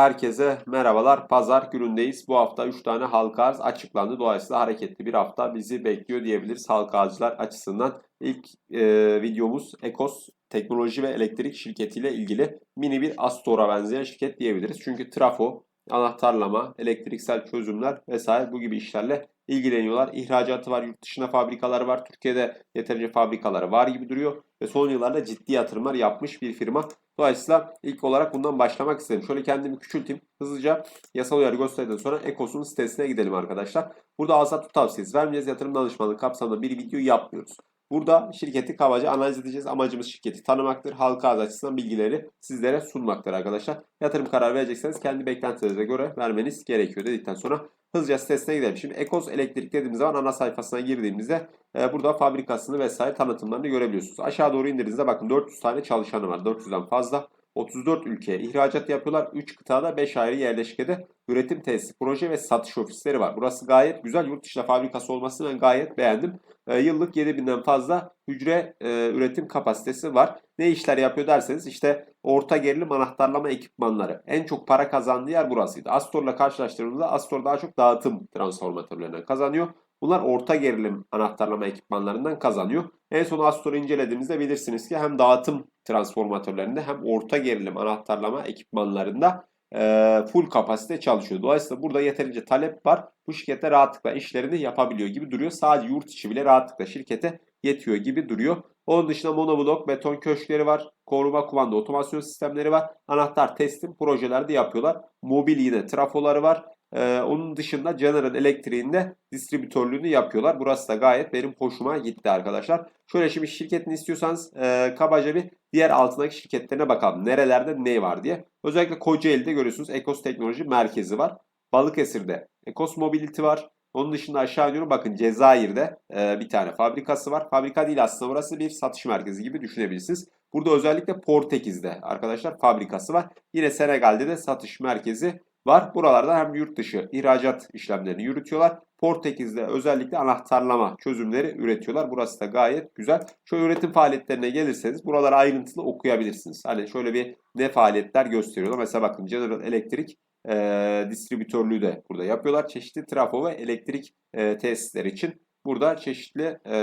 Herkese merhabalar. Pazar günündeyiz. Bu hafta 3 tane halka arz açıklandı. Dolayısıyla hareketli bir hafta bizi bekliyor diyebiliriz halka arzlar açısından. İlk e, videomuz Ekos Teknoloji ve Elektrik şirketiyle ilgili mini bir Astor'a benzeyen şirket diyebiliriz. Çünkü trafo, anahtarlama, elektriksel çözümler vesaire bu gibi işlerle ilgileniyorlar. İhracatı var, yurt dışına fabrikaları var. Türkiye'de yeterince fabrikaları var gibi duruyor. Ve son yıllarda ciddi yatırımlar yapmış bir firma. Dolayısıyla ilk olarak bundan başlamak istedim. Şöyle kendimi küçülteyim. Hızlıca yasal uyarı gösterdikten sonra Ekos'un sitesine gidelim arkadaşlar. Burada alsat tavsiyesi vermeyeceğiz. Yatırım danışmanlığı kapsamında bir video yapmıyoruz. Burada şirketi kabaca analiz edeceğiz. Amacımız şirketi tanımaktır. Halka arz açısından bilgileri sizlere sunmaktır arkadaşlar. Yatırım kararı verecekseniz kendi beklentilerinize göre vermeniz gerekiyor dedikten sonra hızlıca sitesine gidelim. Şimdi Ekos Elektrik dediğimiz zaman ana sayfasına girdiğimizde e, burada fabrikasını vesaire tanıtımlarını görebiliyorsunuz. Aşağı doğru indirdiğinizde bakın 400 tane çalışanı var. 400'den fazla. 34 ülkeye ihracat yapıyorlar. 3 kıtada 5 ayrı yerleşkede üretim tesisi, proje ve satış ofisleri var. Burası gayet güzel. Yurt dışında fabrikası olmasını ben gayet beğendim. E, yıllık 7000'den fazla hücre e, üretim kapasitesi var. Ne işler yapıyor derseniz işte orta gerilim anahtarlama ekipmanları. En çok para kazandığı yer burasıydı. Astor'la karşılaştırdığımızda Astor daha çok dağıtım transformatörlerinden kazanıyor. Bunlar orta gerilim anahtarlama ekipmanlarından kazanıyor. En son Astor'u incelediğimizde bilirsiniz ki hem dağıtım transformatörlerinde hem orta gerilim anahtarlama ekipmanlarında e, full kapasite çalışıyor. Dolayısıyla burada yeterince talep var. Bu şirkette rahatlıkla işlerini yapabiliyor gibi duruyor. Sadece yurt içi bile rahatlıkla şirkete yetiyor gibi duruyor. Onun dışında monoblok beton köşkleri var. Koruma kumanda otomasyon sistemleri var. Anahtar teslim projeler de yapıyorlar. Mobil yine trafoları var. Ee, onun dışında General Electric'in de distribütörlüğünü yapıyorlar. Burası da gayet benim hoşuma gitti arkadaşlar. Şöyle şimdi şirketini istiyorsanız e, kabaca bir diğer altındaki şirketlerine bakalım. Nerelerde ne var diye. Özellikle Kocaeli'de görüyorsunuz Ekos Teknoloji Merkezi var. Balıkesir'de Ekos Mobility var. Onun dışında aşağı iniyorum bakın Cezayir'de e, bir tane fabrikası var. Fabrika değil aslında burası bir satış merkezi gibi düşünebilirsiniz. Burada özellikle Portekiz'de arkadaşlar fabrikası var. Yine Senegal'de de satış merkezi var. Buralarda hem yurt dışı ihracat işlemlerini yürütüyorlar. Portekiz'de özellikle anahtarlama çözümleri üretiyorlar. Burası da gayet güzel. Şöyle üretim faaliyetlerine gelirseniz buraları ayrıntılı okuyabilirsiniz. Hani şöyle bir ne faaliyetler gösteriyorlar. Mesela bakın General Electric e, distribütörlüğü de burada yapıyorlar. Çeşitli trafo ve elektrik e, tesisleri için burada çeşitli e,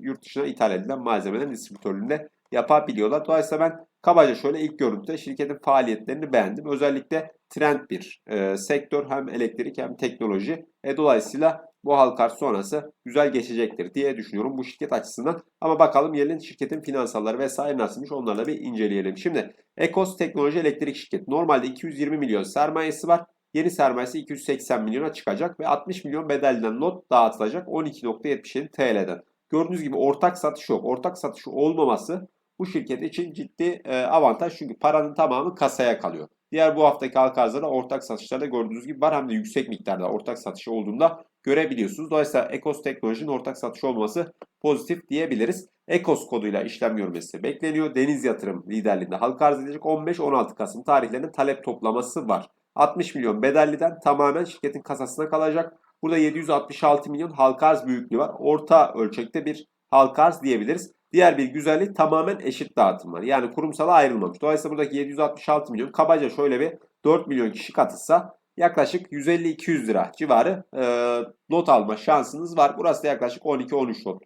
yurt dışına ithal edilen malzemelerin distribütörlüğünde yapabiliyorlar. Dolayısıyla ben kabaca şöyle ilk görüntüde şirketin faaliyetlerini beğendim. Özellikle trend bir e, sektör hem elektrik hem teknoloji. E, dolayısıyla bu halkar sonrası güzel geçecektir diye düşünüyorum bu şirket açısından. Ama bakalım gelin şirketin finansalları vesaire nasılmış onlarla bir inceleyelim. Şimdi Ekos Teknoloji Elektrik Şirketi normalde 220 milyon sermayesi var. Yeni sermayesi 280 milyona çıkacak ve 60 milyon bedelden not dağıtılacak 12.77 TL'den. Gördüğünüz gibi ortak satış yok. Ortak satış olmaması bu şirket için ciddi e, avantaj çünkü paranın tamamı kasaya kalıyor. Diğer bu haftaki halka arzlarda ortak satışlarda gördüğünüz gibi var hem de yüksek miktarda ortak satışı olduğunda görebiliyorsunuz. Dolayısıyla Ekos Teknoloji'nin ortak satışı olması pozitif diyebiliriz. Ekos koduyla işlem görmesi bekleniyor. Deniz Yatırım liderliğinde halka arz edilecek 15-16 Kasım tarihlerinin talep toplaması var. 60 milyon bedelliden tamamen şirketin kasasına kalacak. Burada 766 milyon halka arz büyüklüğü var. Orta ölçekte bir halka arz diyebiliriz. Diğer bir güzellik tamamen eşit dağıtım var. Yani kurumsala ayrılmamış. Dolayısıyla buradaki 766 milyon kabaca şöyle bir 4 milyon kişi katılsa yaklaşık 150-200 lira civarı e, lot alma şansınız var. Burası da yaklaşık 12-13 lot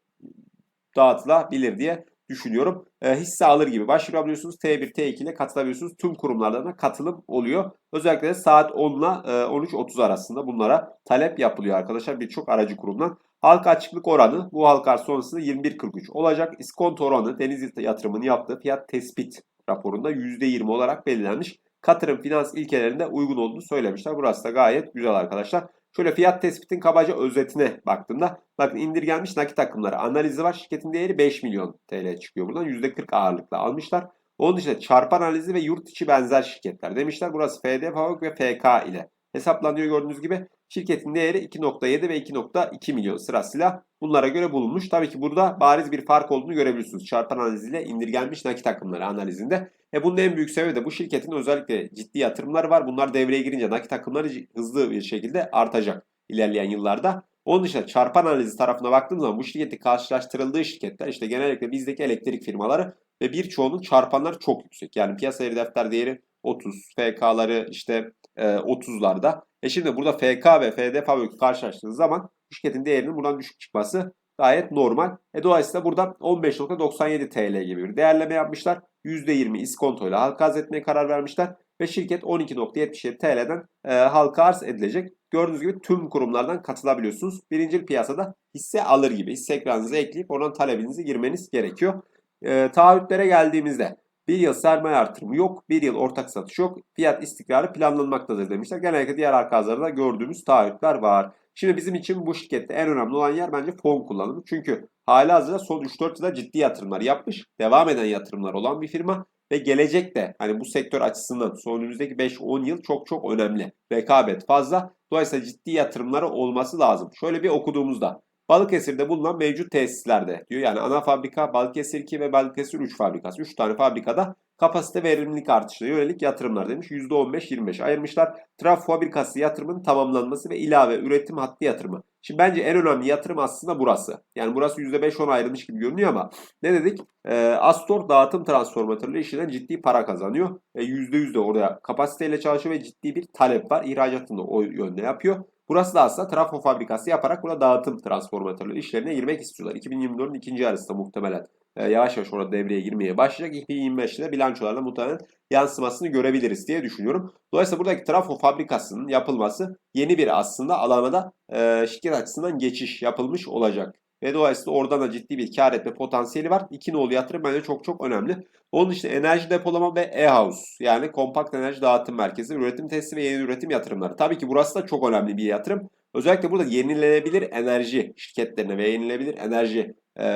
dağıtılabilir diye düşünüyorum. E, hisse alır gibi başvurabiliyorsunuz. T1, T2 ile katılabiliyorsunuz. Tüm kurumlardan da katılım oluyor. Özellikle saat 10 ile 13.30 arasında bunlara talep yapılıyor arkadaşlar birçok aracı kurumdan. Halka açıklık oranı bu halka sonrasında 21.43 olacak. İskonto oranı deniz yatırımını yaptığı fiyat tespit raporunda %20 olarak belirlenmiş. Katırım finans ilkelerinde uygun olduğunu söylemişler. Burası da gayet güzel arkadaşlar. Şöyle fiyat tespitin kabaca özetine baktığımda bakın indirgenmiş nakit akımları analizi var. Şirketin değeri 5 milyon TL çıkıyor buradan. %40 ağırlıkla almışlar. Onun dışında çarpan analizi ve yurt içi benzer şirketler demişler. Burası FD, FAVÖK ve FK ile hesaplanıyor gördüğünüz gibi. Şirketin değeri 2.7 ve 2.2 milyon sırasıyla bunlara göre bulunmuş. Tabii ki burada bariz bir fark olduğunu görebiliyorsunuz. Çarpan analiziyle indirgenmiş nakit akımları analizinde. E bunun en büyük sebebi de bu şirketin özellikle ciddi yatırımları var. Bunlar devreye girince nakit akımları hızlı bir şekilde artacak ilerleyen yıllarda. Onun dışında çarpan analizi tarafına baktığımız zaman bu şirketi karşılaştırıldığı şirketler işte genellikle bizdeki elektrik firmaları ve birçoğunun çarpanları çok yüksek. Yani piyasa defter değeri 30, FK'ları işte 30'larda. E şimdi burada FK ve FD fabrikası karşılaştığınız zaman şirketin değerinin buradan düşük çıkması gayet normal. E dolayısıyla burada 15.97 TL gibi bir değerleme yapmışlar. %20 iskontoyla halka arz etmeye karar vermişler. Ve şirket 12.77 TL'den e, halka arz edilecek. Gördüğünüz gibi tüm kurumlardan katılabiliyorsunuz. Birinci piyasada hisse alır gibi hisse ekranınıza ekleyip oradan talebinizi girmeniz gerekiyor. E, taahhütlere geldiğimizde bir yıl sermaye artırımı yok, bir yıl ortak satış yok, fiyat istikrarı planlanmaktadır demişler. Genellikle diğer arka arzlarda gördüğümüz taahhütler var. Şimdi bizim için bu şirkette en önemli olan yer bence fon kullanımı. Çünkü hali hazırda son 3-4 yılda ciddi yatırımlar yapmış, devam eden yatırımlar olan bir firma. Ve gelecekte hani bu sektör açısından son önümüzdeki 5-10 yıl çok çok önemli. Rekabet fazla. Dolayısıyla ciddi yatırımları olması lazım. Şöyle bir okuduğumuzda Balıkesir'de bulunan mevcut tesislerde diyor. Yani ana fabrika Balıkesir 2 ve Balıkesir 3 fabrikası. 3 tane fabrikada kapasite verimlilik artışına yönelik yatırımlar demiş. %15-25 ayırmışlar. Trafo fabrikası yatırımının tamamlanması ve ilave üretim hattı yatırımı. Şimdi bence en önemli yatırım aslında burası. Yani burası %5-10 ayrılmış gibi görünüyor ama ne dedik? E, Astor dağıtım transformatörleri işinden ciddi para kazanıyor. E, %100 de orada kapasiteyle çalışıyor ve ciddi bir talep var. İhracatını o yönde yapıyor. Burası da aslında trafo fabrikası yaparak burada dağıtım transformatörleri işlerine girmek istiyorlar. 2024'ün ikinci yarısında muhtemelen e, yavaş yavaş orada devreye girmeye başlayacak. 2025'te bilançolarla muhtemelen yansımasını görebiliriz diye düşünüyorum. Dolayısıyla buradaki trafo fabrikasının yapılması yeni bir aslında alana da e, şirket açısından geçiş yapılmış olacak. Ve dolayısıyla oradan da ciddi bir kar etme potansiyeli var. İki nolu yatırım bence çok çok önemli. Onun dışında enerji depolama ve e-house yani kompakt enerji dağıtım merkezi, üretim testi ve yeni üretim yatırımları. Tabii ki burası da çok önemli bir yatırım. Özellikle burada yenilenebilir enerji şirketlerine ve yenilenebilir enerji e,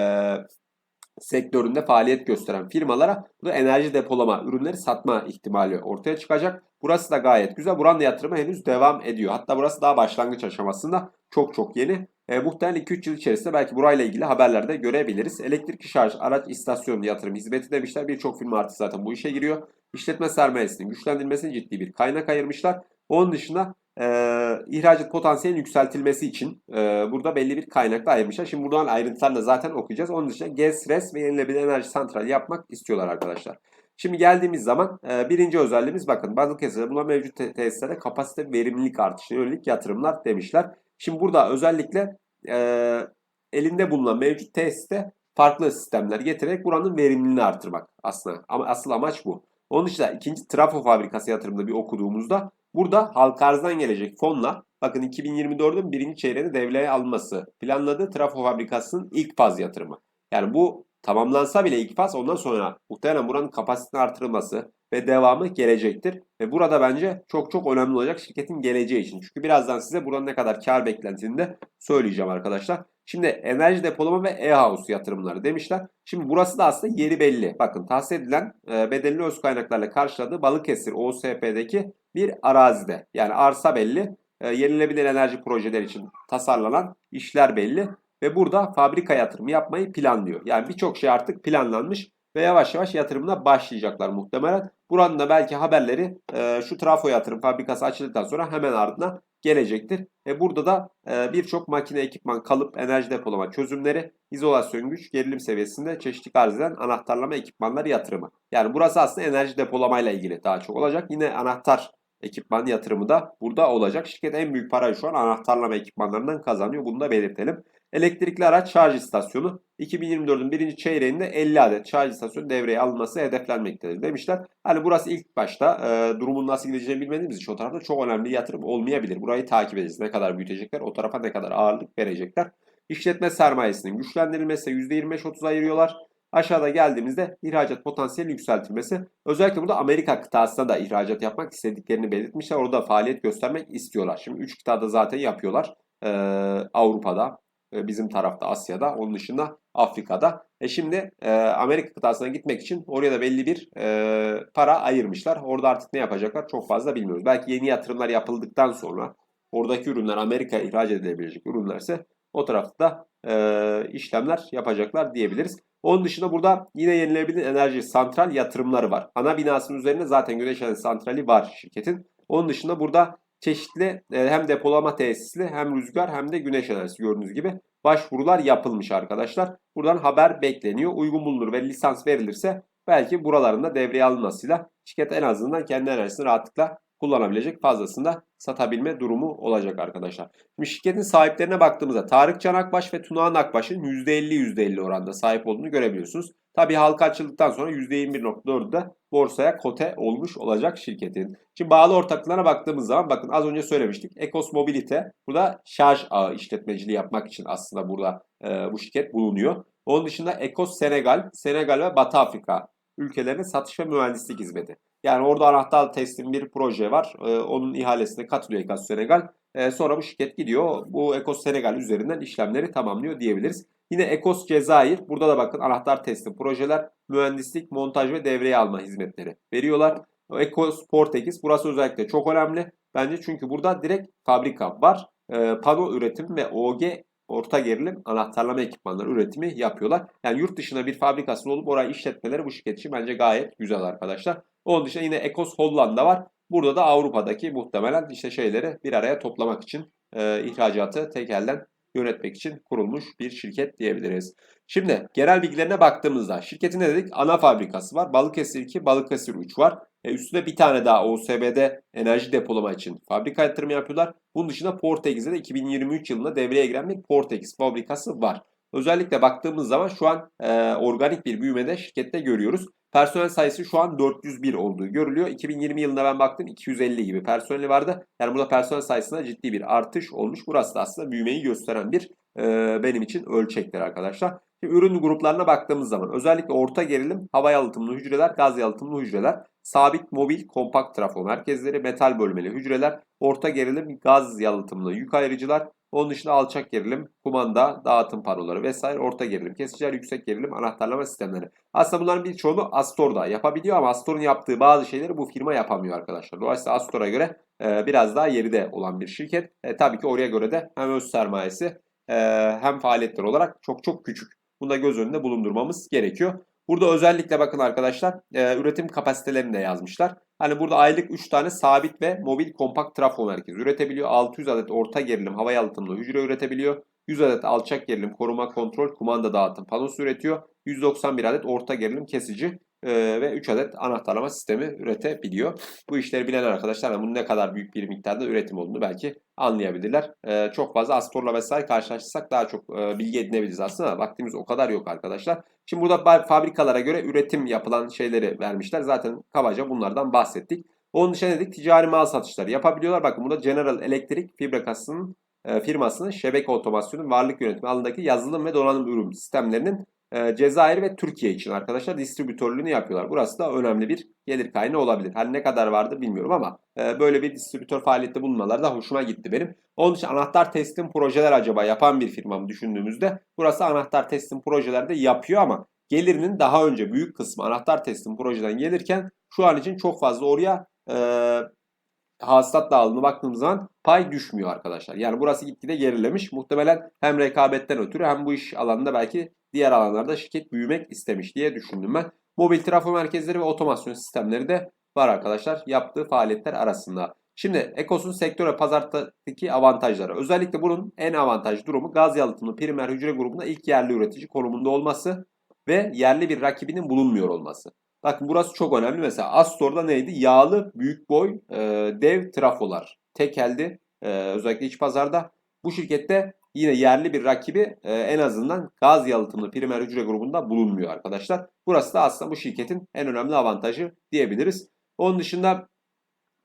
sektöründe faaliyet gösteren firmalara bu enerji depolama ürünleri satma ihtimali ortaya çıkacak. Burası da gayet güzel. Buranın yatırımı henüz devam ediyor. Hatta burası daha başlangıç aşamasında çok çok yeni. E, muhtemelen 2-3 yıl içerisinde belki burayla ilgili haberlerde görebiliriz. Elektrikli şarj araç istasyonu yatırım hizmeti demişler. Birçok firma artık zaten bu işe giriyor. İşletme sermayesinin güçlendirilmesine ciddi bir kaynak ayırmışlar. Onun dışında e, ihracat potansiyelinin yükseltilmesi için e, burada belli bir kaynak da ayırmışlar. Şimdi buradan ayrıntılarla zaten okuyacağız. Onun dışında gaz, res ve yenilenebilir enerji santrali yapmak istiyorlar arkadaşlar. Şimdi geldiğimiz zaman e, birinci özelliğimiz bakın Balıkesir'de bulunan mevcut tesislere kapasite verimlilik artışına yönelik yatırımlar demişler. Şimdi burada özellikle e, elinde bulunan mevcut tesiste farklı sistemler getirerek buranın verimliliğini artırmak aslında. Ama asıl amaç bu. Onun dışında ikinci trafo fabrikası yatırımında bir okuduğumuzda burada halka arzdan gelecek fonla bakın 2024'ün birinci çeyreğinde devreye alınması planladığı trafo fabrikasının ilk faz yatırımı. Yani bu tamamlansa bile ilk faz ondan sonra muhtemelen buranın kapasitesinin artırılması ve devamı gelecektir. Ve burada bence çok çok önemli olacak şirketin geleceği için. Çünkü birazdan size buranın ne kadar kar beklentiini de söyleyeceğim arkadaşlar. Şimdi enerji depolama ve e-house yatırımları demişler. Şimdi burası da aslında yeri belli. Bakın tahsis edilen e, bedelli öz kaynaklarla karşıladığı Balıkesir OSP'deki bir arazide. Yani arsa belli. E, yenilebilir enerji projeleri için tasarlanan işler belli. Ve burada fabrika yatırımı yapmayı planlıyor. Yani birçok şey artık planlanmış ve yavaş yavaş yatırımına başlayacaklar muhtemelen. Buranın da belki haberleri e, şu trafo yatırım fabrikası açıldıktan sonra hemen ardına gelecektir. E burada da e, birçok makine ekipman, kalıp, enerji depolama çözümleri, izolasyon güç, gerilim seviyesinde çeşitli arz eden anahtarlama ekipmanları yatırımı. Yani burası aslında enerji depolamayla ilgili daha çok olacak. Yine anahtar ekipman yatırımı da burada olacak. Şirket en büyük parayı şu an anahtarlama ekipmanlarından kazanıyor. Bunu da belirtelim. Elektrikli araç şarj istasyonu 2024'ün birinci çeyreğinde 50 adet şarj istasyonu devreye alınması hedeflenmektedir demişler. Hani burası ilk başta e, durumun nasıl gideceğini bilmediğimiz için o tarafta çok önemli yatırım olmayabilir. Burayı takip edeceğiz. Ne kadar büyütecekler, o tarafa ne kadar ağırlık verecekler. İşletme sermayesinin güçlendirilmesi %25-30 ayırıyorlar. Aşağıda geldiğimizde ihracat potansiyeli yükseltilmesi. Özellikle burada Amerika kıtasına da ihracat yapmak istediklerini belirtmişler. Orada faaliyet göstermek istiyorlar. Şimdi 3 kıtada zaten yapıyorlar. Ee, Avrupa'da, bizim tarafta Asya'da, onun dışında Afrika'da. E şimdi e, Amerika kıtasına gitmek için oraya da belli bir e, para ayırmışlar. Orada artık ne yapacaklar çok fazla bilmiyoruz. Belki yeni yatırımlar yapıldıktan sonra oradaki ürünler Amerika'ya ihraç edilebilecek ürünlerse o tarafta e, işlemler yapacaklar diyebiliriz. Onun dışında burada yine yenilenebilir enerji santral yatırımları var. Ana binasının üzerinde zaten güneş enerji santrali var şirketin. Onun dışında burada çeşitli e, hem depolama tesisli hem rüzgar hem de güneş enerjisi gördüğünüz gibi başvurular yapılmış arkadaşlar. Buradan haber bekleniyor. Uygun bulunur ve lisans verilirse belki buralarında devreye alınmasıyla şirket en azından kendi enerjisini rahatlıkla kullanabilecek fazlasında satabilme durumu olacak arkadaşlar. Şimdi şirketin sahiplerine baktığımızda Tarık Can Akbaş ve Tuna Akbaş'ın %50 %50 oranda sahip olduğunu görebiliyorsunuz. Tabii halka açıldıktan sonra %21.4'de borsaya kote olmuş olacak şirketin. Şimdi bağlı ortaklarına baktığımız zaman bakın az önce söylemiştik. Ecos Mobility burada şarj ağı işletmeciliği yapmak için aslında burada e, bu şirket bulunuyor. Onun dışında Ecos Senegal, Senegal ve Batı Afrika ülkelerine satış ve mühendislik hizmeti. Yani orada anahtar teslim bir proje var. E, onun ihalesine katılıyor Ecos Senegal. E, sonra bu şirket gidiyor. Bu Ecos Senegal üzerinden işlemleri tamamlıyor diyebiliriz. Yine Ekos Cezayir. Burada da bakın anahtar teslim projeler, mühendislik, montaj ve devreye alma hizmetleri veriyorlar. Ekos Portekiz. Burası özellikle çok önemli. Bence çünkü burada direkt fabrika var. E, pano üretim ve OG orta gerilim anahtarlama ekipmanları üretimi yapıyorlar. Yani yurt dışında bir fabrikasının olup orayı işletmeleri bu şirket için bence gayet güzel arkadaşlar. Onun dışında yine Ekos Hollanda var. Burada da Avrupa'daki muhtemelen işte şeyleri bir araya toplamak için e, ihracatı tek yönetmek için kurulmuş bir şirket diyebiliriz. Şimdi genel bilgilerine baktığımızda şirketin ne dedik? Ana fabrikası var. Balıkesir 2, Balıkesir 3 var. E üstüne bir tane daha OSB'de enerji depolama için fabrika yatırımı yapıyorlar. Bunun dışında Portekiz'de de 2023 yılında devreye giren bir Portekiz fabrikası var. Özellikle baktığımız zaman şu an e, organik bir büyümede şirkette görüyoruz. Personel sayısı şu an 401 olduğu görülüyor. 2020 yılında ben baktım 250 gibi personeli vardı. Yani burada personel sayısında ciddi bir artış olmuş. Burası da aslında büyümeyi gösteren bir e, benim için ölçektir arkadaşlar. Şimdi ürün gruplarına baktığımız zaman özellikle orta gerilim hava yalıtımlı hücreler, gaz yalıtımlı hücreler, sabit mobil kompakt trafo merkezleri, metal bölmeli hücreler, orta gerilim gaz yalıtımlı yük ayrıcılar, onun dışında alçak gerilim, kumanda, dağıtım panoları vesaire, orta gerilim, kesiciler, yüksek gerilim, anahtarlama sistemleri. Aslında bunların birçoğunu Astor'da yapabiliyor ama Astor'un yaptığı bazı şeyleri bu firma yapamıyor arkadaşlar. Dolayısıyla Astor'a göre e, biraz daha yeride olan bir şirket. E, tabii ki oraya göre de hem öz sermayesi e, hem faaliyetler olarak çok çok küçük. Bunu da göz önünde bulundurmamız gerekiyor. Burada özellikle bakın arkadaşlar e, üretim kapasitelerini de yazmışlar. Hani burada aylık 3 tane sabit ve mobil kompakt trafo merkezi üretebiliyor. 600 adet orta gerilim hava yalıtımlı hücre üretebiliyor. 100 adet alçak gerilim koruma kontrol kumanda dağıtım panosu üretiyor. 191 adet orta gerilim kesici e, ve 3 adet anahtarlama sistemi üretebiliyor. Bu işleri bilen arkadaşlar bunun ne kadar büyük bir miktarda üretim olduğunu belki anlayabilirler. E, çok fazla Astor'la vesaire karşılaştırsak daha çok e, bilgi edinebiliriz aslında. Vaktimiz o kadar yok arkadaşlar. Şimdi burada fabrikalara göre üretim yapılan şeyleri vermişler. Zaten kabaca bunlardan bahsettik. Onun dışında dedik ticari mal satışları yapabiliyorlar. Bakın burada General Electric Fabrikası'nın firmasının şebeke otomasyonu varlık yönetimi alanındaki yazılım ve donanım ürün sistemlerinin e, Cezayir ve Türkiye için arkadaşlar distribütörlüğünü yapıyorlar. Burası da önemli bir gelir kaynağı olabilir. Hani ne kadar vardı bilmiyorum ama e, böyle bir distribütör faaliyette bulunmaları da hoşuma gitti benim. Onun için anahtar teslim projeler acaba yapan bir firma mı düşündüğümüzde burası anahtar teslim projelerde yapıyor ama gelirinin daha önce büyük kısmı anahtar teslim projeden gelirken şu an için çok fazla oraya e, hasılat dağılımına baktığımız zaman pay düşmüyor arkadaşlar. Yani burası gitgide gerilemiş. Muhtemelen hem rekabetten ötürü hem bu iş alanında belki diğer alanlarda şirket büyümek istemiş diye düşündüm ben. Mobil trafo merkezleri ve otomasyon sistemleri de var arkadaşlar yaptığı faaliyetler arasında. Şimdi Ekos'un sektör ve pazardaki avantajları. Özellikle bunun en avantaj durumu gaz yalıtımlı primer hücre grubunda ilk yerli üretici konumunda olması ve yerli bir rakibinin bulunmuyor olması. Bakın burası çok önemli. Mesela Astor'da neydi? Yağlı büyük boy e, dev trafolar. Tekeldi. E, özellikle iç pazarda. Bu şirkette yine yerli bir rakibi e, en azından gaz yalıtımlı primer hücre grubunda bulunmuyor arkadaşlar. Burası da aslında bu şirketin en önemli avantajı diyebiliriz. Onun dışında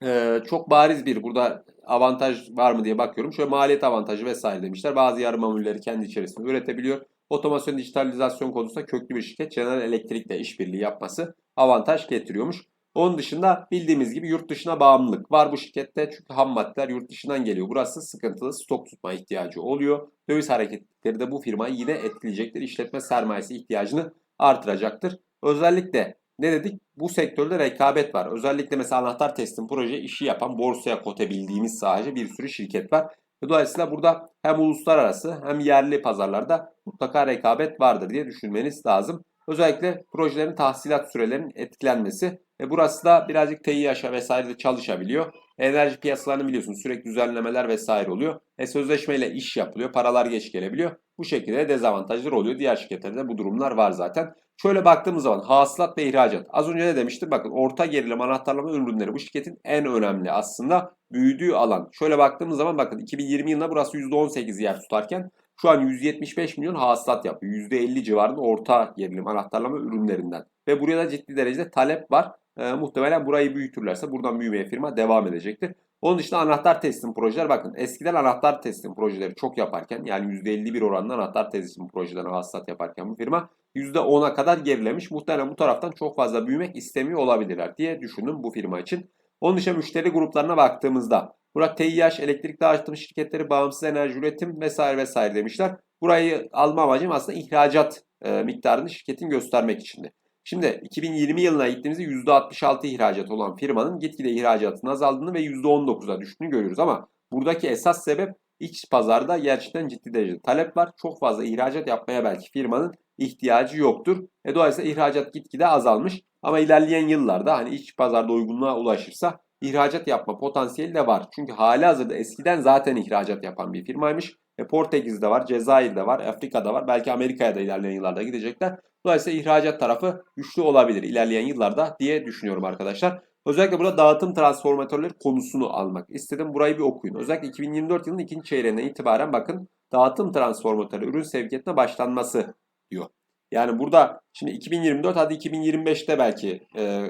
e, çok bariz bir burada avantaj var mı diye bakıyorum. Şöyle maliyet avantajı vesaire demişler. Bazı yarı mamulleri kendi içerisinde üretebiliyor. Otomasyon dijitalizasyon konusunda köklü bir şirket General Electric'le işbirliği yapması avantaj getiriyormuş. Onun dışında bildiğimiz gibi yurt dışına bağımlılık var bu şirkette. Çünkü ham maddeler yurt dışından geliyor. Burası sıkıntılı stok tutma ihtiyacı oluyor. Döviz hareketleri de bu firmayı yine etkileyecektir. İşletme sermayesi ihtiyacını artıracaktır. Özellikle ne dedik? Bu sektörde rekabet var. Özellikle mesela anahtar teslim proje işi yapan borsaya kote bildiğimiz sadece bir sürü şirket var. Dolayısıyla burada hem uluslararası hem yerli pazarlarda mutlaka rekabet vardır diye düşünmeniz lazım. Özellikle projelerin tahsilat sürelerinin etkilenmesi. E burası da birazcık TİH'a vesaire de çalışabiliyor. Enerji piyasalarını biliyorsunuz sürekli düzenlemeler vesaire oluyor. E sözleşmeyle iş yapılıyor. Paralar geç gelebiliyor. Bu şekilde dezavantajlar oluyor. Diğer şirketlerde bu durumlar var zaten. Şöyle baktığımız zaman hasılat ve ihracat. Az önce ne demiştim? Bakın orta gerilim anahtarlama ürünleri bu şirketin en önemli aslında büyüdüğü alan. Şöyle baktığımız zaman bakın 2020 yılında burası %18 yer tutarken şu an 175 milyon hasılat yapıyor. %50 civarında orta gerilim anahtarlama ürünlerinden. Ve buraya da ciddi derecede talep var. Ee, muhtemelen burayı büyütürlerse buradan büyümeye firma devam edecektir. Onun dışında anahtar teslim projeler bakın eskiden anahtar teslim projeleri çok yaparken yani %51 oranında anahtar teslim projelerine hasılat yaparken bu firma %10'a kadar gerilemiş. Muhtemelen bu taraftan çok fazla büyümek istemiyor olabilirler diye düşündüm bu firma için. Onun dışında müşteri gruplarına baktığımızda burada TİH, elektrik dağıtım şirketleri, bağımsız enerji üretim vesaire vesaire demişler. Burayı alma amacım aslında ihracat e, miktarını şirketin göstermek içindi. Şimdi 2020 yılına gittiğimizde %66 ihracat olan firmanın gitgide ihracatın azaldığını ve %19'a düştüğünü görüyoruz. Ama buradaki esas sebep iç pazarda gerçekten ciddi derecede talep var. Çok fazla ihracat yapmaya belki firmanın ihtiyacı yoktur. E dolayısıyla ihracat gitgide azalmış. Ama ilerleyen yıllarda hani iç pazarda uygunluğa ulaşırsa ihracat yapma potansiyeli de var. Çünkü hali hazırda eskiden zaten ihracat yapan bir firmaymış. E Portekiz'de var, Cezayir'de var, Afrika'da var. Belki Amerika'ya da ilerleyen yıllarda gidecekler. Dolayısıyla ihracat tarafı güçlü olabilir ilerleyen yıllarda diye düşünüyorum arkadaşlar. Özellikle burada dağıtım transformatörleri konusunu almak istedim. Burayı bir okuyun. Özellikle 2024 yılının ikinci çeyreğinden itibaren bakın dağıtım transformatörü ürün sevkiyatına başlanması diyor. Yani burada şimdi 2024 hadi 2025'te belki e,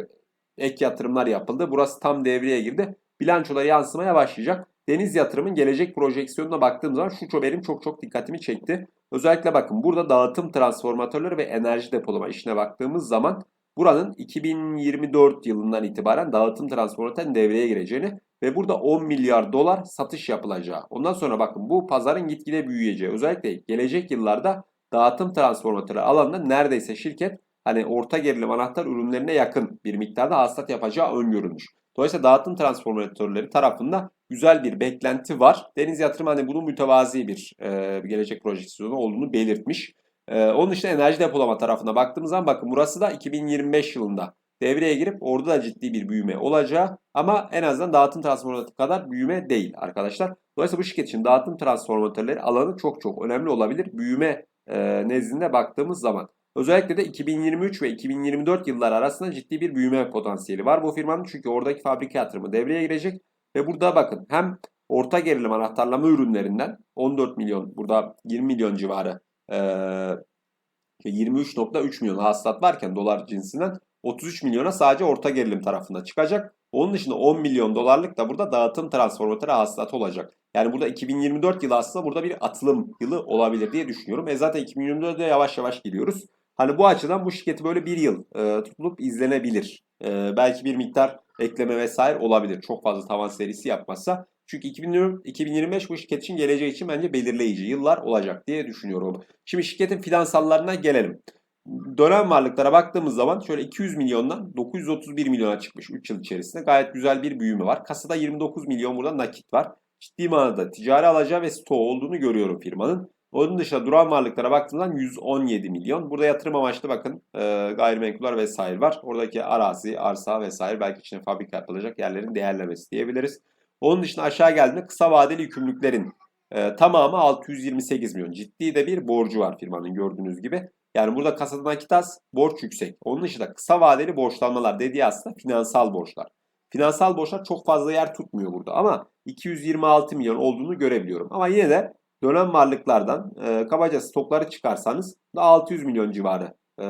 ek yatırımlar yapıldı. Burası tam devreye girdi. Bilançolara yansımaya başlayacak. Deniz yatırımın gelecek projeksiyonuna baktığım zaman şu benim çok çok dikkatimi çekti. Özellikle bakın burada dağıtım transformatörleri ve enerji depolama işine baktığımız zaman buranın 2024 yılından itibaren dağıtım transformatörün devreye gireceğini ve burada 10 milyar dolar satış yapılacağı. Ondan sonra bakın bu pazarın gitgide büyüyeceği. Özellikle gelecek yıllarda dağıtım transformatörü alanında neredeyse şirket hani orta gerilim anahtar ürünlerine yakın bir miktarda hasılat yapacağı öngörülmüş. Dolayısıyla dağıtım transformatörleri tarafında güzel bir beklenti var. Deniz Yatırım hani bunun mütevazi bir e, gelecek projeksiyonu olduğunu belirtmiş. E, onun dışında enerji depolama tarafına baktığımız zaman bakın burası da 2025 yılında devreye girip orada da ciddi bir büyüme olacağı ama en azından dağıtım transformatörü kadar büyüme değil arkadaşlar. Dolayısıyla bu şirket için dağıtım transformatörleri alanı çok çok önemli olabilir. Büyüme e, nezdinde baktığımız zaman. Özellikle de 2023 ve 2024 yıllar arasında ciddi bir büyüme potansiyeli var bu firmanın. Çünkü oradaki fabrika yatırımı devreye girecek. Ve burada bakın hem orta gerilim anahtarlama ürünlerinden 14 milyon burada 20 milyon civarı e, 23.3 milyon hasılat varken dolar cinsinden 33 milyona sadece orta gerilim tarafında çıkacak. Onun dışında 10 milyon dolarlık da burada dağıtım transformatörü hasılat olacak. Yani burada 2024 yılı aslında burada bir atılım yılı olabilir diye düşünüyorum. E zaten 2024'de yavaş yavaş gidiyoruz. Hani bu açıdan bu şirketi böyle bir yıl e, tutulup izlenebilir. E, belki bir miktar ekleme vesaire olabilir. Çok fazla tavan serisi yapmazsa. Çünkü 2025 bu şirket için geleceği için bence belirleyici yıllar olacak diye düşünüyorum. Şimdi şirketin finansallarına gelelim. Dönem varlıklara baktığımız zaman şöyle 200 milyondan 931 milyona çıkmış 3 yıl içerisinde. Gayet güzel bir büyüme var. Kasada 29 milyon burada nakit var. Ciddi manada ticari alacağı ve stoğu olduğunu görüyorum firmanın. Onun dışında duran varlıklara baktığımda 117 milyon. Burada yatırım amaçlı bakın e, gayrimenkuller vesaire var. Oradaki arazi, arsa vesaire belki içine fabrika yapılacak yerlerin değerlemesi diyebiliriz. Onun dışında aşağı geldiğinde kısa vadeli yükümlülüklerin e, tamamı 628 milyon. Ciddi de bir borcu var firmanın gördüğünüz gibi. Yani burada kasada nakit az, borç yüksek. Onun dışında kısa vadeli borçlanmalar dediği aslında finansal borçlar. Finansal borçlar çok fazla yer tutmuyor burada ama 226 milyon olduğunu görebiliyorum. Ama yine de dönem varlıklardan e, kabaca stokları çıkarsanız da 600 milyon civarı e,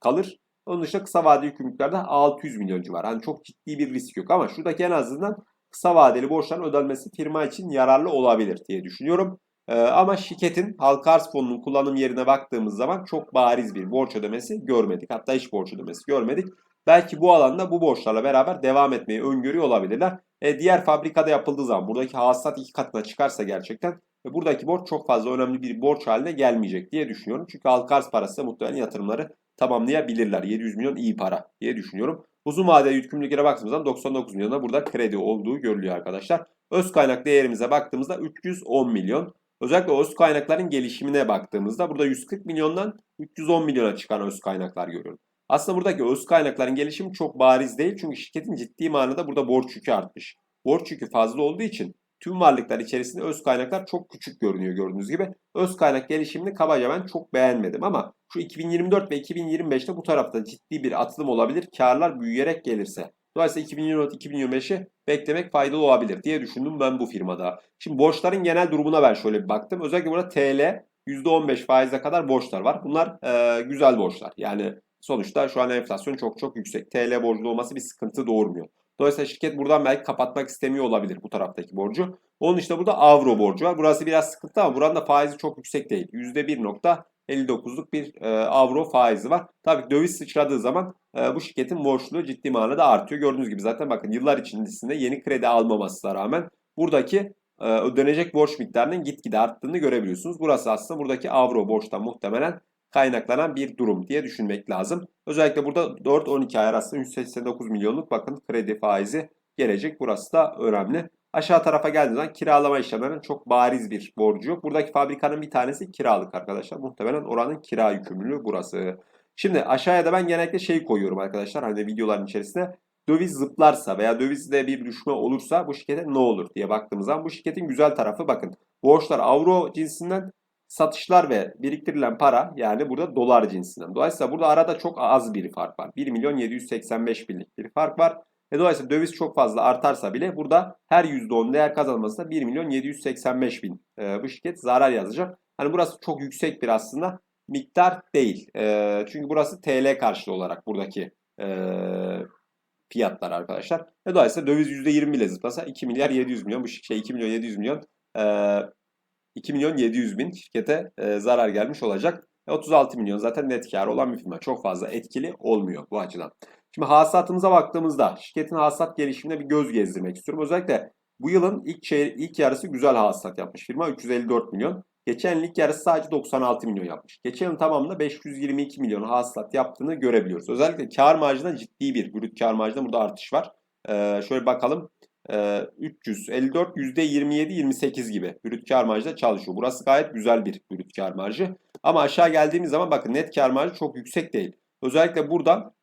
kalır. Onun dışında kısa vadeli yükümlülüklerde 600 milyon civarı. Yani çok ciddi bir risk yok ama şuradaki en azından kısa vadeli borçların ödenmesi firma için yararlı olabilir diye düşünüyorum. Ee, ama şirketin halka arz fonunun kullanım yerine baktığımız zaman çok bariz bir borç ödemesi görmedik. Hatta hiç borç ödemesi görmedik. Belki bu alanda bu borçlarla beraber devam etmeyi öngörüyor olabilirler. E, diğer fabrikada yapıldığı zaman buradaki hasılat iki katına çıkarsa gerçekten e, buradaki borç çok fazla önemli bir borç haline gelmeyecek diye düşünüyorum. Çünkü halka parası muhtemelen yatırımları tamamlayabilirler. 700 milyon iyi para diye düşünüyorum. Uzun vadeli yükümlülüklere baktığımız zaman 99 milyona burada kredi olduğu görülüyor arkadaşlar. Öz kaynak değerimize baktığımızda 310 milyon. Özellikle öz kaynakların gelişimine baktığımızda burada 140 milyondan 310 milyona çıkan öz kaynaklar görüyorum. Aslında buradaki öz kaynakların gelişimi çok bariz değil çünkü şirketin ciddi manada burada borç yükü artmış. Borç yükü fazla olduğu için tüm varlıklar içerisinde öz kaynaklar çok küçük görünüyor gördüğünüz gibi. Öz kaynak gelişimini kabaca ben çok beğenmedim ama şu 2024 ve 2025'te bu tarafta ciddi bir atılım olabilir. Karlar büyüyerek gelirse. Dolayısıyla 2024-2025'i beklemek faydalı olabilir diye düşündüm ben bu firmada. Şimdi borçların genel durumuna ben şöyle bir baktım. Özellikle burada TL %15 faize kadar borçlar var. Bunlar e, güzel borçlar. Yani sonuçta şu an enflasyon çok çok yüksek. TL borcu olması bir sıkıntı doğurmuyor. Dolayısıyla şirket buradan belki kapatmak istemiyor olabilir bu taraftaki borcu. Onun işte burada avro borcu var. Burası biraz sıkıntı ama buranın da faizi çok yüksek değil. %1.59'luk bir e, avro faizi var. Tabii döviz sıçradığı zaman e, bu şirketin borçluluğu ciddi manada artıyor. Gördüğünüz gibi zaten bakın yıllar içerisinde yeni kredi almamasına rağmen buradaki e, ödenecek borç miktarının gitgide arttığını görebiliyorsunuz. Burası aslında buradaki avro borçtan muhtemelen kaynaklanan bir durum diye düşünmek lazım. Özellikle burada 4-12 ay arasında 189 milyonluk bakın kredi faizi gelecek. Burası da önemli. Aşağı tarafa geldiğiniz zaman kiralama işlemlerinin çok bariz bir borcu yok. Buradaki fabrikanın bir tanesi kiralık arkadaşlar. Muhtemelen oranın kira yükümlülüğü burası. Şimdi aşağıya da ben genellikle şey koyuyorum arkadaşlar. Hani videoların içerisinde döviz zıplarsa veya dövizde bir düşme olursa bu şirkete ne olur diye baktığımız zaman bu şirketin güzel tarafı bakın. Borçlar avro cinsinden satışlar ve biriktirilen para yani burada dolar cinsinden. Dolayısıyla burada arada çok az bir fark var. 1 milyon 785 binlik bir fark var. E dolayısıyla döviz çok fazla artarsa bile burada her %10 değer kazanmasında 1 milyon 785 bin e, bu şirket zarar yazacak. Hani burası çok yüksek bir aslında miktar değil. E, çünkü burası TL karşılığı olarak buradaki e, fiyatlar arkadaşlar. E dolayısıyla döviz %20 bile zıplasa 2 milyar 700 milyon bu şey 2 milyon 700 milyon e, 2 milyon 700 bin şirkete e, zarar gelmiş olacak. 36 e, milyon zaten net kar olan bir firma. Çok fazla etkili olmuyor bu açıdan. Şimdi hasatımıza baktığımızda şirketin hasat gelişimine bir göz gezdirmek istiyorum. Özellikle bu yılın ilk çeyre ilk yarısı güzel hasat yapmış firma 354 milyon. Geçen yıl ilk yarısı sadece 96 milyon yapmış. Geçen yılın tamamında 522 milyon hasılat yaptığını görebiliyoruz. Özellikle kar marjında ciddi bir brüt kar marjında burada artış var. Ee, şöyle bakalım. 354 %27 28 gibi brüt kar marjda çalışıyor. Burası gayet güzel bir brüt kar marjı. Ama aşağı geldiğimiz zaman bakın net kar marjı çok yüksek değil. Özellikle buradan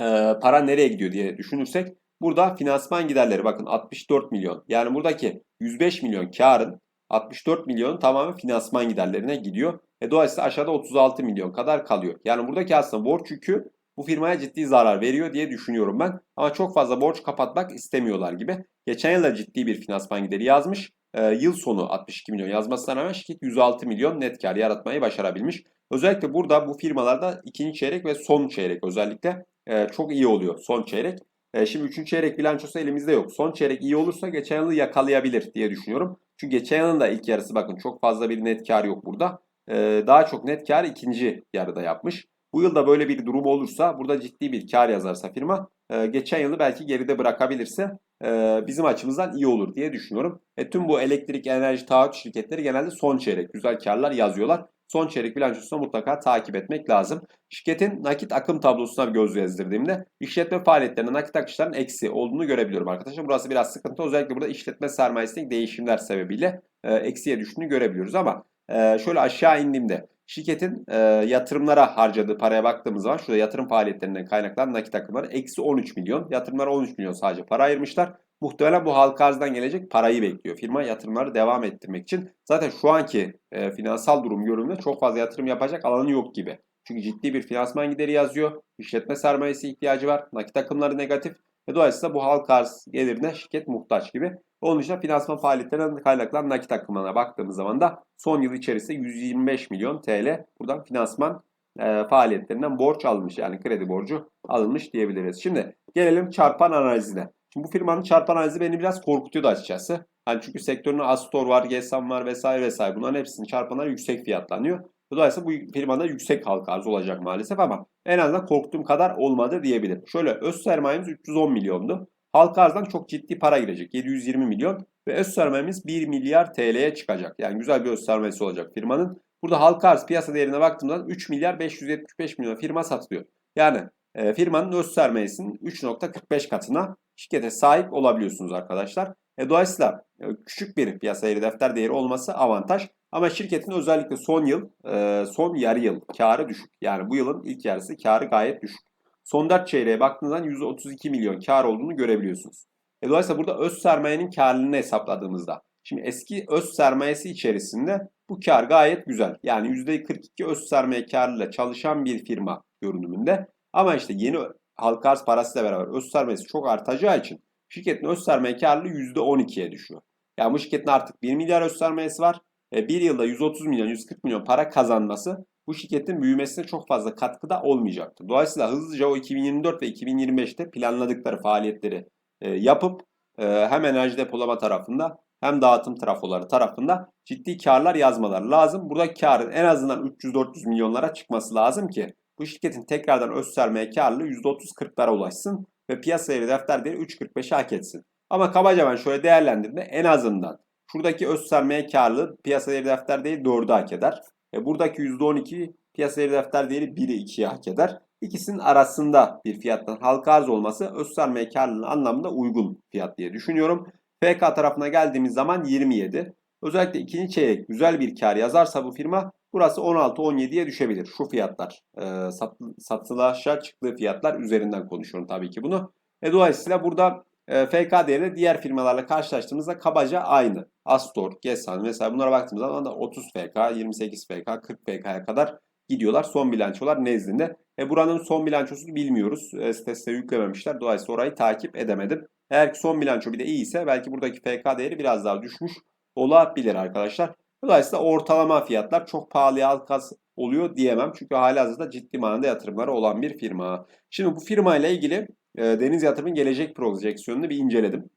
e, para nereye gidiyor diye düşünürsek burada finansman giderleri bakın 64 milyon. Yani buradaki 105 milyon karın 64 milyonun tamamı finansman giderlerine gidiyor. E dolayısıyla aşağıda 36 milyon kadar kalıyor. Yani buradaki aslında borç yükü bu firmaya ciddi zarar veriyor diye düşünüyorum ben. Ama çok fazla borç kapatmak istemiyorlar gibi. Geçen yıl da ciddi bir finansman gideri yazmış. Ee, yıl sonu 62 milyon yazmasına rağmen şirket 106 milyon net kar yaratmayı başarabilmiş. Özellikle burada bu firmalarda ikinci çeyrek ve son çeyrek özellikle e, çok iyi oluyor son çeyrek. E, şimdi üçüncü çeyrek bilançosu elimizde yok. Son çeyrek iyi olursa geçen yılı yakalayabilir diye düşünüyorum. Çünkü geçen yılın da ilk yarısı bakın çok fazla bir net kar yok burada. E, daha çok net kar ikinci yarıda yapmış. Bu yılda böyle bir durum olursa burada ciddi bir kar yazarsa firma e, geçen yılı belki geride bırakabilirse e, bizim açımızdan iyi olur diye düşünüyorum. E, tüm bu elektrik enerji taahhüt şirketleri genelde son çeyrek güzel karlar yazıyorlar. Son çeyrek bilançosunu mutlaka takip etmek lazım. Şirketin nakit akım tablosuna bir göz gezdirdiğimde işletme faaliyetlerinde nakit akışların eksi olduğunu görebiliyorum arkadaşlar. Burası biraz sıkıntı. Özellikle burada işletme sermayesindeki değişimler sebebiyle e, eksiye düştüğünü görebiliyoruz ama e, şöyle aşağı indiğimde Şirketin e, yatırımlara harcadığı paraya baktığımız zaman şurada yatırım faaliyetlerinden kaynaklanan nakit akımları eksi 13 milyon. Yatırımlara 13 milyon sadece para ayırmışlar. Muhtemelen bu halka arzdan gelecek parayı bekliyor. Firma yatırımları devam ettirmek için. Zaten şu anki e, finansal durum görünümde çok fazla yatırım yapacak alanı yok gibi. Çünkü ciddi bir finansman gideri yazıyor. İşletme sermayesi ihtiyacı var. Nakit akımları negatif. Ve dolayısıyla bu halka arz gelirine şirket muhtaç gibi. Onun dışında finansman faaliyetlerinden kaynaklanan nakit akımına baktığımız zaman da son yıl içerisinde 125 milyon TL buradan finansman e, faaliyetlerinden borç almış. Yani kredi borcu alınmış diyebiliriz. Şimdi gelelim çarpan analizine. Şimdi bu firmanın çarpan analizi beni biraz korkutuyordu açıkçası. Hani çünkü sektöründe Astor var, Gesam var vesaire vesaire. Bunların hepsinin çarpanları yüksek fiyatlanıyor. Dolayısıyla bu firmada yüksek halka arz olacak maalesef ama en azından korktuğum kadar olmadı diyebilirim. Şöyle öz sermayemiz 310 milyondu. Halka arzdan çok ciddi para girecek. 720 milyon ve öz sermayemiz 1 milyar TL'ye çıkacak. Yani güzel bir öz sermayesi olacak firmanın. Burada halka arz piyasa değerine baktığımda 3 milyar 575 milyon firma satılıyor. Yani e, firmanın öz sermayesinin 3.45 katına şirkete sahip olabiliyorsunuz arkadaşlar. E, dolayısıyla e, küçük bir piyasa değeri defter değeri olması avantaj. Ama şirketin özellikle son yıl, e, son yarı yıl karı düşük. Yani bu yılın ilk yarısı karı gayet düşük. Son 4 çeyreğe baktığınızda 132 milyon kar olduğunu görebiliyorsunuz. E, dolayısıyla burada öz sermayenin karlılığını hesapladığımızda. Şimdi eski öz sermayesi içerisinde bu kar gayet güzel. Yani %42 öz sermaye karlılığıyla çalışan bir firma görünümünde. Ama işte yeni halka arz parasıyla beraber öz sermayesi çok artacağı için şirketin öz sermaye karlılığı %12'ye düşüyor. Yani bu şirketin artık 1 milyar öz sermayesi var. E, bir yılda 130 milyon, 140 milyon para kazanması bu şirketin büyümesine çok fazla katkıda olmayacaktır. Dolayısıyla hızlıca o 2024 ve 2025'te planladıkları faaliyetleri e, yapıp e, hem enerji depolama tarafında hem dağıtım trafoları tarafında ciddi karlar yazmaları lazım. Burada karın en azından 300-400 milyonlara çıkması lazım ki bu şirketin tekrardan öz sermaye karlılığı %30-40'lara ulaşsın ve piyasa değeri defter değeri 3.45'i hak etsin. Ama kabaca ben şöyle değerlendirdiğimde en azından şuradaki öz sermaye karlılığı piyasa değeri defter değeri 4'ü hak eder. E buradaki %12 piyasa değeri defter değeri 1'i 2'yi hak eder. İkisinin arasında bir fiyattan halka arz olması öz sermaye karlılığı anlamında uygun fiyat diye düşünüyorum. FK tarafına geldiğimiz zaman 27. Özellikle ikinci çeyrek güzel bir kar yazarsa bu firma burası 16-17'ye düşebilir. Şu fiyatlar e, sat, satılışa çıktığı fiyatlar üzerinden konuşuyorum tabii ki bunu. E, dolayısıyla burada e, FK değeri diğer firmalarla karşılaştığımızda kabaca aynı. Astor, Gesan mesela bunlara baktığımız zaman da 30 FK, 28 FK, 40 FK'ya kadar gidiyorlar son bilançolar nezdinde. E buranın son bilançosunu bilmiyoruz. E, sitesine yüklememişler. Dolayısıyla orayı takip edemedim. Eğer ki son bilanço bir de iyi ise belki buradaki FK değeri biraz daha düşmüş olabilir arkadaşlar. Dolayısıyla ortalama fiyatlar çok pahalıya alkaz oluyor diyemem. Çünkü hali hazırda ciddi manada yatırımları olan bir firma. Şimdi bu firma ile ilgili Deniz Yatırım'ın gelecek projeksiyonunu bir inceledim.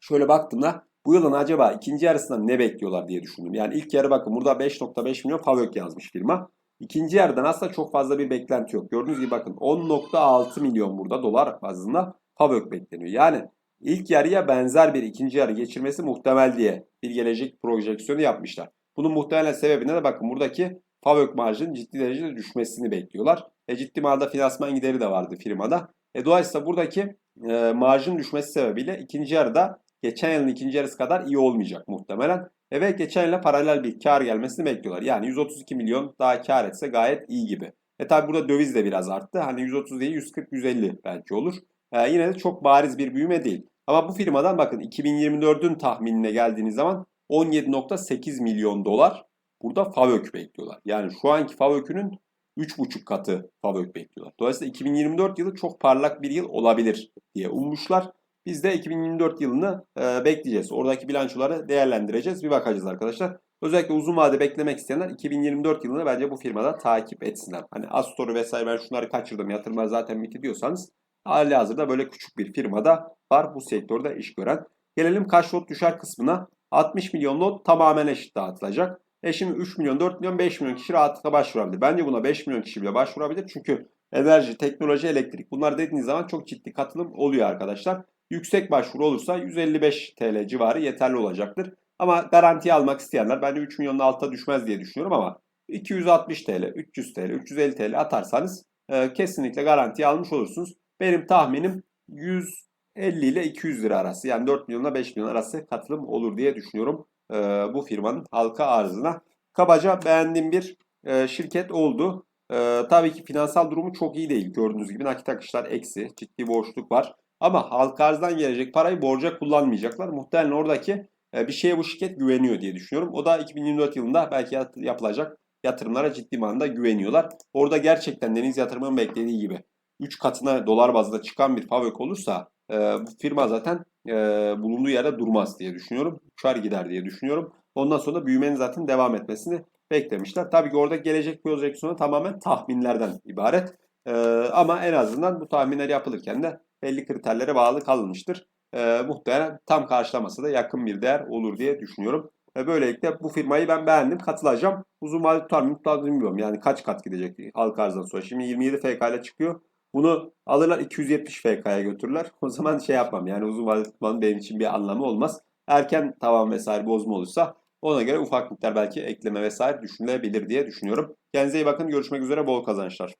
Şöyle baktığımda bu yılın acaba ikinci yarısında ne bekliyorlar diye düşündüm. Yani ilk yarı bakın burada 5.5 milyon FAVÖK yazmış firma. İkinci yarıdan aslında çok fazla bir beklenti yok. Gördüğünüz gibi bakın 10.6 milyon burada dolar bazında FAVÖK bekleniyor. Yani ilk yarıya benzer bir ikinci yarı geçirmesi muhtemel diye bir gelecek projeksiyonu yapmışlar. Bunun muhtemelen sebebine de bakın buradaki FAVÖK marjının ciddi derecede düşmesini bekliyorlar. E ciddi manada finansman gideri de vardı firmada. E dolayısıyla buradaki e, marjın düşmesi sebebiyle ikinci yarıda geçen yılın ikinci yarısı kadar iyi olmayacak muhtemelen. E ve geçen yıla paralel bir kar gelmesini bekliyorlar. Yani 132 milyon daha kar etse gayet iyi gibi. E tabi burada döviz de biraz arttı. Hani 130 değil 140-150 belki olur. E, yine de çok bariz bir büyüme değil. Ama bu firmadan bakın 2024'ün tahminine geldiğiniz zaman 17.8 milyon dolar burada FAVÖK bekliyorlar. Yani şu anki FAVÖK'ünün 3,5 katı FAVÖK bekliyorlar. Dolayısıyla 2024 yılı çok parlak bir yıl olabilir diye ummuşlar. Biz de 2024 yılını e, bekleyeceğiz. Oradaki bilançoları değerlendireceğiz. Bir bakacağız arkadaşlar. Özellikle uzun vade beklemek isteyenler 2024 yılını bence bu firmada takip etsinler. Hani Astor'u vesaire ben şunları kaçırdım yatırımlar zaten bitti diyorsanız hali hazırda böyle küçük bir firmada var bu sektörde iş gören. Gelelim kaç lot düşer kısmına. 60 milyon lot tamamen eşit dağıtılacak. E şimdi 3 milyon, 4 milyon, 5 milyon kişi rahatlıkla başvurabilir. Bence buna 5 milyon kişi bile başvurabilir. Çünkü enerji, teknoloji, elektrik bunlar dediğiniz zaman çok ciddi katılım oluyor arkadaşlar. Yüksek başvuru olursa 155 TL civarı yeterli olacaktır. Ama garanti almak isteyenler bence 3 milyonun altına düşmez diye düşünüyorum ama 260 TL, 300 TL, 350 TL atarsanız e, kesinlikle garanti almış olursunuz. Benim tahminim 150 ile 200 lira arası yani 4 milyonla 5 milyon arası katılım olur diye düşünüyorum e, bu firmanın halka arzına. Kabaca beğendiğim bir e, şirket oldu. E, tabii ki finansal durumu çok iyi değil. Gördüğünüz gibi nakit akışlar eksi, ciddi borçluk var. Ama halka arzdan gelecek parayı borca kullanmayacaklar. Muhtemelen oradaki e, bir şeye bu şirket güveniyor diye düşünüyorum. O da 2024 yılında belki yapılacak yatırımlara ciddi manada güveniyorlar. Orada gerçekten deniz yatırımının beklediği gibi 3 katına dolar bazında çıkan bir fabrik olursa e, bu firma zaten e, bulunduğu yerde durmaz diye düşünüyorum. Uçar gider diye düşünüyorum. Ondan sonra büyümenin zaten devam etmesini beklemişler. Tabii ki orada gelecek projeksiyonu tamamen tahminlerden ibaret. E, ama en azından bu tahminler yapılırken de belli kriterlere bağlı kalınmıştır. E, muhtemelen tam karşılaması da yakın bir değer olur diye düşünüyorum. Ve böylelikle bu firmayı ben beğendim. Katılacağım. Uzun vadeli tutar mı tutar bilmiyorum. Yani kaç kat gidecek halka arzdan sonra. Şimdi 27 FK ile çıkıyor. Bunu alırlar 270 FK'ya götürürler. O zaman şey yapmam yani uzun vadeli tutmanın benim için bir anlamı olmaz. Erken tavan vesaire bozma olursa ona göre ufak miktar belki ekleme vesaire düşünülebilir diye düşünüyorum. Kendinize iyi bakın. Görüşmek üzere. Bol kazançlar.